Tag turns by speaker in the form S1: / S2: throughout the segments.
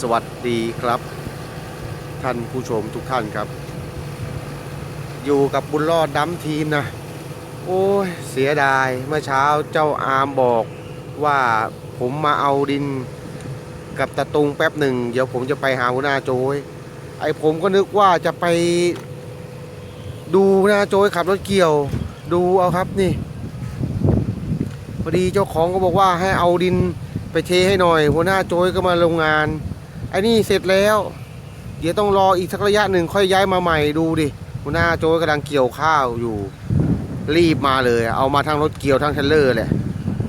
S1: สวัสดีครับ ท่านผู้ชมทุกท่านครับ อยู่กับบุญรอดดัมทีมนะ โอ้ยเสียดายเมื่อเช้าเจ้าอาร์มบอกว่าผมมาเอาดินกับตะตุงแป๊บหนึ่ง เดี๋ยวผมจะไปหาหัวหน้าโจยไอผมก็นึกว่าจะไปดูหัวหน้าโจยขับรถเกี่ยว ดูเอาครับนี่พอดีเจ้าของก็บอกว่าให้เอาดินไปเทให้หน่อย หัวหน้าโจยก็มาโรงงาน อ้นี่เสร็จแล้ว เดี๋ยวต้องรออีกสักระยะหนึ่งค่อยย้ายมาใหม่ดูดิหัวหน้าโจยกำลังเกี่ยวข้าวอยู่รีบมาเลย เอามาทั้งรถเกี่ยวทั้งเทรลเลอร์แหละ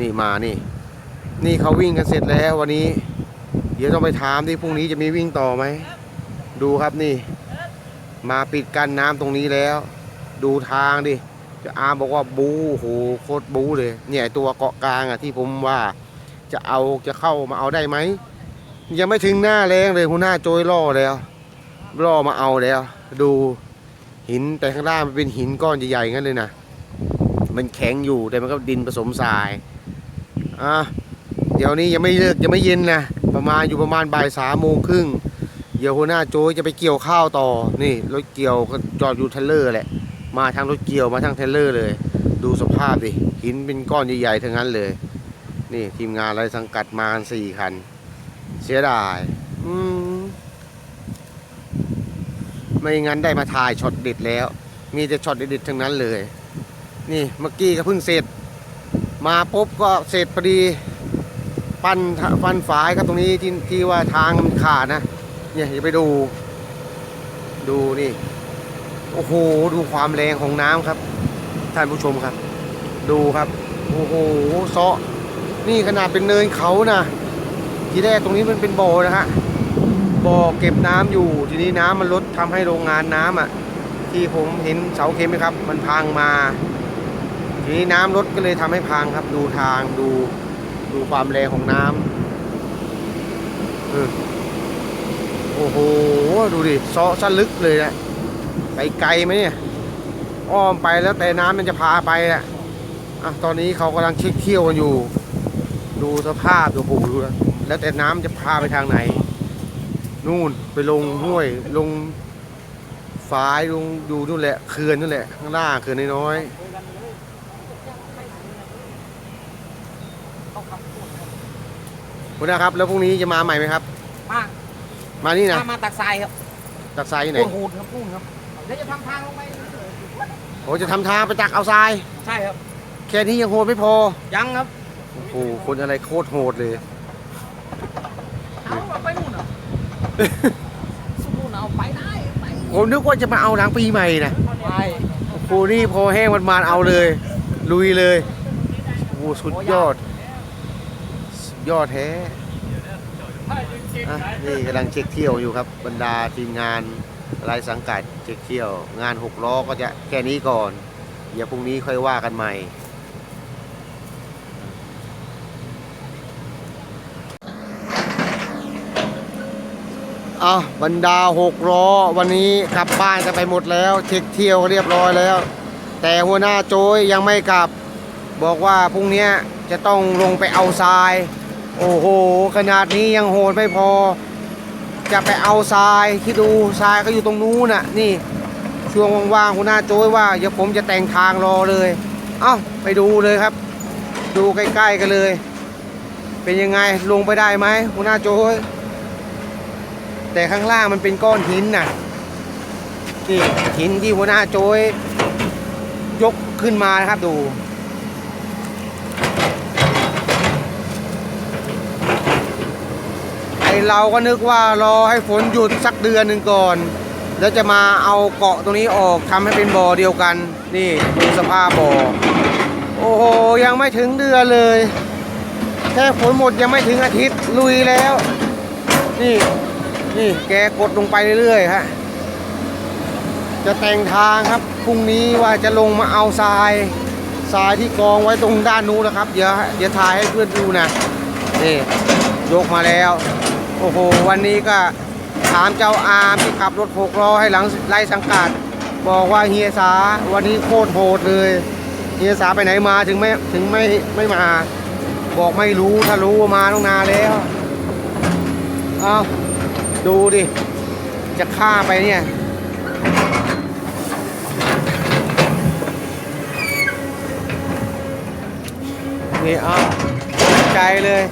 S1: นี่มานี่ นี่เขาวิ่งกันเสร็จแล้ววันนี้ เดี๋ยวต้องไปถามที่พรุ่งนี้จะมีวิ่งต่อไหมดูครับนี่ มาปิดกั้นน้ำตรงนี้แล้ว ดูทางดิจะอาบอกว่าบูโหโคตรบูเลย เนี่ยตัวเกาะกลางอะที่ผมว่าจะเอาจะเข้ามาเอาได้ไหม ยังไม่ถึงหน้าแรงเลยหัวหน้าโจยล่อแล้วล่อมาเอาแล้ว ดูหินแต่ข้างล่างมันเป็นหินก้อนใหญ่ๆงั้นเลยนะมันแข็งอยู่แต่มันก็ดินผสมทรายอะเดี๋ยวนี้ยังไม่เลิกยังไม่เย็นนะประมาณอยู่ประมาณบ่ายสามโมงครึ่งเดี๋ยวหัวหน้าโจยจะไปเกี่ยวข้าวต่อนี่รถเกี่ยวก็จอดอยู่เทเลอร์แหละมาทางรถเกี่ยวมาทางเทเลอร์เลย ดูสภาพดิหินเป็นก้อนใหญ่ๆทั้งนั้นเลย นี่ทีมงานไรสังกัดมากันสี่คัน เสียดายอืมไม่งั้นได้มาถ่ายช็อตเด็ดแล้ว มีแต่ช็อตเด็ดๆทั้งนั้นเลย นี่เมื่อกี้ก็เพิ่งเสร็จ มาปุ๊บก็เสร็จพอดีปั้นปั้นฝายครับตรงนี้ที่ที่ว่าทางมันขาดนะ เนี่ยอย่าไปดู ดูนี่ โอ้โห ดูความแรงของน้ำครับท่านผู้ชมครับ ดูครับ โอ้โหเซาะนี่ขนาดเป็นเนินเขานะ ทีแรกตรงนี้มันเป็นบ่อนะฮะบ่อเก็บน้ำอยู่ ทีนี้น้ำมันลดทำให้โรงงานน้ำอะ ที่ผมเห็นเสาเข็มไหมครับ มันพังมา ทีนี้น้ำลดก็เลยทำให้พังครับ ดูทางดูดูความแรงของน้ำเออโอ้โห ดูดิซาะซะลึกเลยนะไปไกลไหมเนี่ย อ้อมไปแล้วแต่น้ำมันจะพาไปอะอะ ตอนนี้เขากำลังเช็คเที่ยวกันอยู่ ดูสภาพ ดูโอ้โหดูนะ แล้วแต่น้ำจะพาไปทางไหน นู่นไปลงห้วย ลงฝายลงดูนู่นแหละเขื่อนนู่นแหละข้างล่างเขื่อนน้อยๆคุณนะครับ แล้วพรุ่งนี้จะมาใหม่ไหมครับ
S2: มา
S1: มานี่นะ
S2: มามาตักทรายครับ
S1: ตักทรายที่ไหน
S2: โอ้โหครับพุ่งครับแล้วจะทำทางลงไป
S1: โอ้จะทำทางไปตักเอาทราย
S2: ใช่ครับ
S1: แค่นี้ยังโหดไม่พอ
S2: ยังครับ
S1: โอ้โห คนอะไรโคตรโหดเลย
S2: เอาเอาไปนู่นเหรอ สมูนเอาไปได้ไป
S1: ผมนึกว่าจะมาเอาหลังปีใหม่นะ
S2: ไป
S1: โอ้โหนี่พอแห้งมันมาเอาเลย ลุยเลยโอ้โหสุดยอดสุดยอดแท้อะนี่กำลังเช็คเที่ยวอยู่ครับบรรดาทีมงานรายสังกัดเช็คเที่ยว งานหกล้อก็จะแค่นี้ก่อน เดี๋ยวพรุ่งนี้ค่อยว่ากันใหม่ เอาบรรดาหกล้อวันนี้กลับบ้านกันไปหมดแล้วเช็คเที่ยวเรียบร้อยแล้ว แต่หัวหน้าโจยยังไม่กลับ บอกว่าพรุ่งนี้จะต้องลงไปเอาทราย โอ้โห ขนาดนี้ยังโหดไม่พอ จะไปเอาทรายที่ดูทรายก็อยู่ตรงนู้นน่ะ นี่ช่วงว่างๆหัวหน้าโจยว่าเดี๋ยวผมจะแต่งทางรอเลย เอ้าไปดูเลยครับ ดูใกล้ๆกันเลย เป็นยังไงลงไปได้ไหมหัวหน้าโจย แต่ข้างล่างมันเป็นก้อนหินน่ะนี่หินที่หัวหน้าโจยยกขึ้นมานะครับดู ไอเราก็นึกว่ารอให้ฝนหยุดสักเดือนหนึ่งก่อน แล้วจะมาเอาเกาะตรงนี้ออกทำให้เป็นบ่อเดียวกัน นี่ดูสภาพบ่อ โอ้โห ยังไม่ถึงเดือนเลย แค่ฝนหมดยังไม่ถึงอาทิตย์ลุยแล้ว นี่ นี่แกกดลงไปเรื่อยๆฮะจะแต่งทางครับพรุ่งนี้ว่าจะลงมาเอาทรายทรายที่กองไว้ตรงด้านนู้นนะครับ เดี๋ยวเดี๋ยวถ่ายให้เพื่อนดูนะนี่ยกมาแล้ว โอ้โห วันนี้ก็ถามเจ้าอาร์มที่ขับรถหกล้อให้หลังไล่สังกัด บอกว่าเฮียสาวันนี้โคตรโหดเลยเฮียสาไปไหนมาถึงไม่ถึงไม่ไม่มา บอกไม่รู้ถ้ารู้มาต้องนานแล้ว เอา ดูดิ จะฆ่าไปเนี่ยนี่เอาถูกใจเลย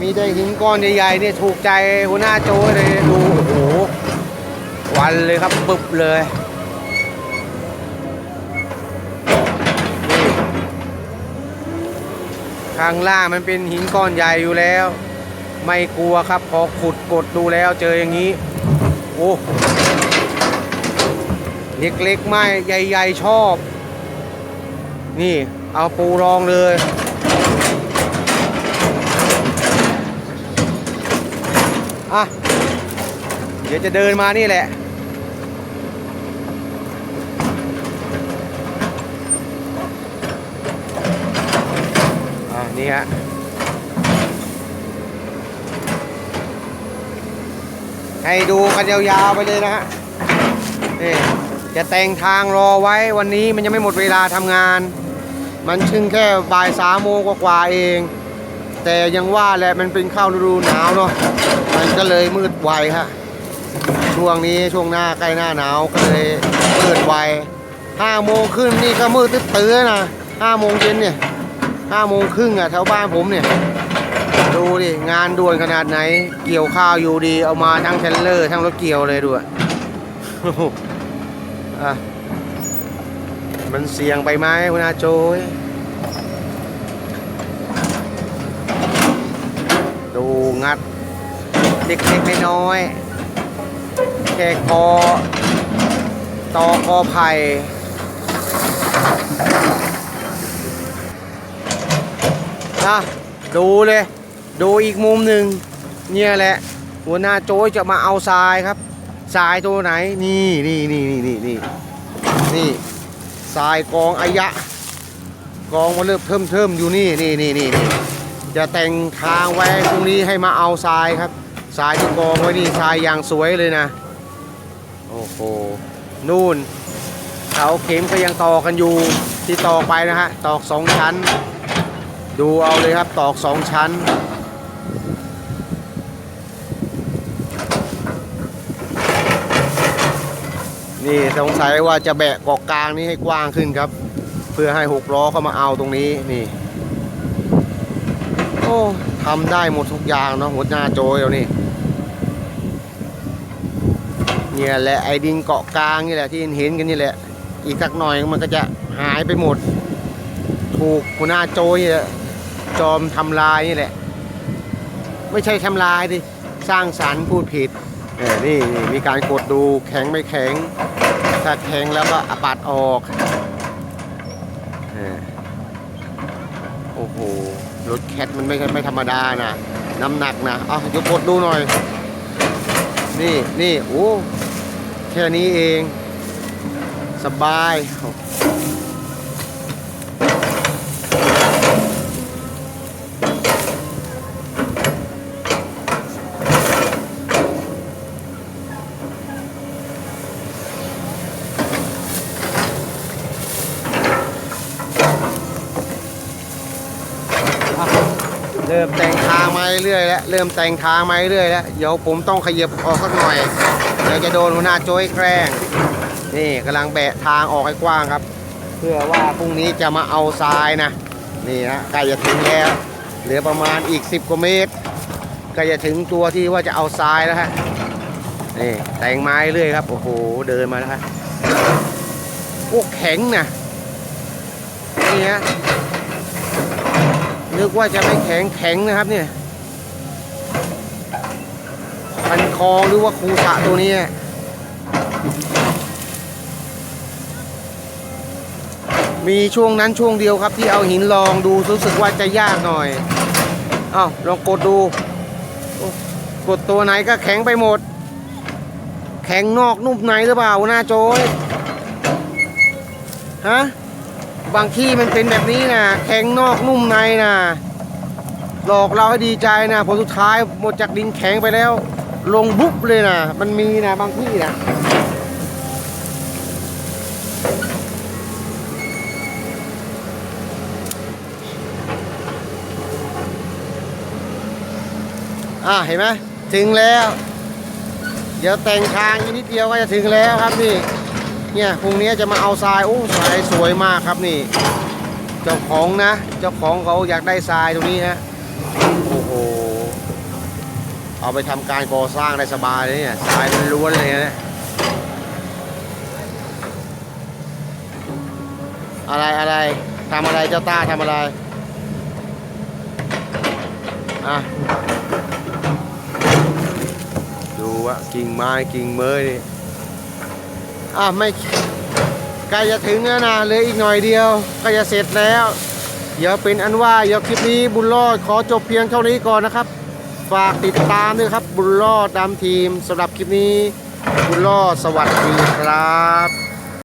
S1: มีได้หินก้อนใหญ่ๆเนี่ยถูกใจหัวหน้าโจเลยดูโอ้โหวันเลยครับปึบเลยนี่ข้างล่างมันเป็นหินก้อนใหญ่อยู่แล้ว ไม่กลัวครับ พอขุดกดดูแล้วเจออย่างนี้ โอ้เล็กๆไม่ใหญ่ๆชอบ นี่ เอาปูรองเลยอะเดี๋ยวจะเดินมานี่แหละ อะนี่ฮะ ให้ดูกันยาวๆไปเลยนะฮะนี่จะแต่งทางรอไว้วันนี้มันยังไม่หมดเวลาทำงาน มันชึ่งแค่บ่ายสามโมงกว่าๆเอง แต่ยังว่าแหละมันเป็นเข้าฤดูหนาวเนาะมันก็เลยมืดไวฮะช่วงนี้ช่วงหน้าใกล้หน้าหนาวก็เลยมืดไวห้าโมงขึ้นนี่ก็มืดตื้อๆนะห้าโมงเย็นเนี่ยห้าโมงครึ่งอะแถวบ้านผมเนี่ย ดูดิงานด่วนขนาดไหน เกี่ยวข้าวอยู่ดี เอามาทั้งเทรลเลอร์ทั้งรถเกี่ยวเลยด้วยอะมันเสี่ยงไปไหมคุณอาโจยดูงัดเล็กๆน้อยๆแค่คอตอคอไผ่นะดูเลย ดูอีกมุมหนึ่งเนี่ยแหละ หัวหน้าโจ้ยจะมาเอาทรายครับทรายตัวไหนนี่นี่นี่นี่นี่นี่นี่ทรายกองอายะ กองมาเริ่มเทิมเทิมๆอยู่นี่นี่นี่นี่นี่จะแต่งทางไว้ตรงนี้ให้มาเอาทรายครับทรายที่กองไว้นี่ทรายอย่างสวยเลยนะโอ้โหนู่นเสาเข็มก็ยังต่อกันอยู่ที่ตอกไปนะฮะตอกสองชั้น ดูเอาเลยครับตอกสองชั้น นี่สงสัยว่าจะแบะเกาะกลางนี้ให้กว้างขึ้นครับ เพื่อให้หกล้อเข้ามาเอาตรงนี้นี่ โอ้ทำได้หมดทุกอย่างเนาะหัวหน้าโจยเรานี่เนี่ยแหละไอ้ดินเกาะกลางนี่แหละที่เห็นกันนี่แหละ อีกสักหน่อยมันก็จะหายไปหมด ถูกหัวหน้าโจยจอมทำลายนี่แหละ ไม่ใช่ทำลายดิสร้างสรรค์พูดผิดเออนี่นี่มีการกดดูแข็งไม่แข็ง ถ้าแข็งแล้วก็ปัดออกโอ้โห รถแคทมันไม่ใช่ไม่ธรรมดานะ น้ำหนักนะเอายกกดดูหน่อย นี่นี่โอ้ แค่นี้เอง สบาย เริ่มแต่งทางมาเรื่อยๆแล้วเริ่มแต่งทางมาเรื่อยๆแล้วเดี๋ยวผมต้องขยับออกสักหน่อยเดี๋ยวจะโดนหัวหน้าโจ้ยแกล้งนี่กำลังแบะทางออกให้กว้างครับ เพื่อว่าพรุ่งนี้จะมาเอาทรายนะนี่ฮะใกล้จะถึงแล้วเหลือประมาณอีก 10กว่าเมตรใกล้จะถึงตัวที่ว่าจะเอาทรายแล้วฮะนี่แต่งไม้เรื่อยครับโอ้โหเดินมาแล้วฮะโอ้แข็งนะนี่ฮะนึกว่าจะไม่แข็งแข็งนะครับเนี่ย พันคอหรือว่าคูสะตัวนี้มีช่วงนั้นช่วงเดียวครับที่เอาหินลองดูรู้สึกว่าจะยากหน่อยอ้าวลองกดดู กดตัวไหนก็แข็งไปหมด แข็งนอกนุ่มในหรือเปล่าหน้าโจ้ยฮะบางที่มันเป็นแบบนี้นะแข็งนอกนุ่มในนะหลอกเราให้ดีใจนะผลสุดท้ายหมดจากดินแข็งไปแล้ว ลงบุ๊บเลยนะ มันมีนะบางที่นะอะเห็นไหมถึงแล้วดี๋ยวแต่งทางอีกนิดเดียวก็จะถึงแล้วครับนี่เนี่ยพรุ่งนี้จะมาเอาทรายโอ้ทรายสวยมากครับนี่ เจ้าของนะ เจ้าของเขาอยากได้ทรายตรงนี้ฮะโอ้โห เอาไปทำการก่อสร้างได้สบายเลยเนี่ยทรายมันล้วนเลยนะอะไรอะไรทำอะไรเจ้าต้าทำอะไร อะ ดูว่ากิ่งไม้กิ่งเมยนี่อะไม่ใกล้จะถึงแล้วนะเหลืออีกหน่อยเดียวก็จะเสร็จแล้ว เดี๋ยวเป็นอันว่าเดี๋ยวคลิปนี้บุญรอดขอจบเพียงเท่านี้ก่อนนะครับ ฝากติดตามด้วยครับ บุญรอดดำทีมสำหรับคลิปนี้ บุญรอดสวัสดีครับ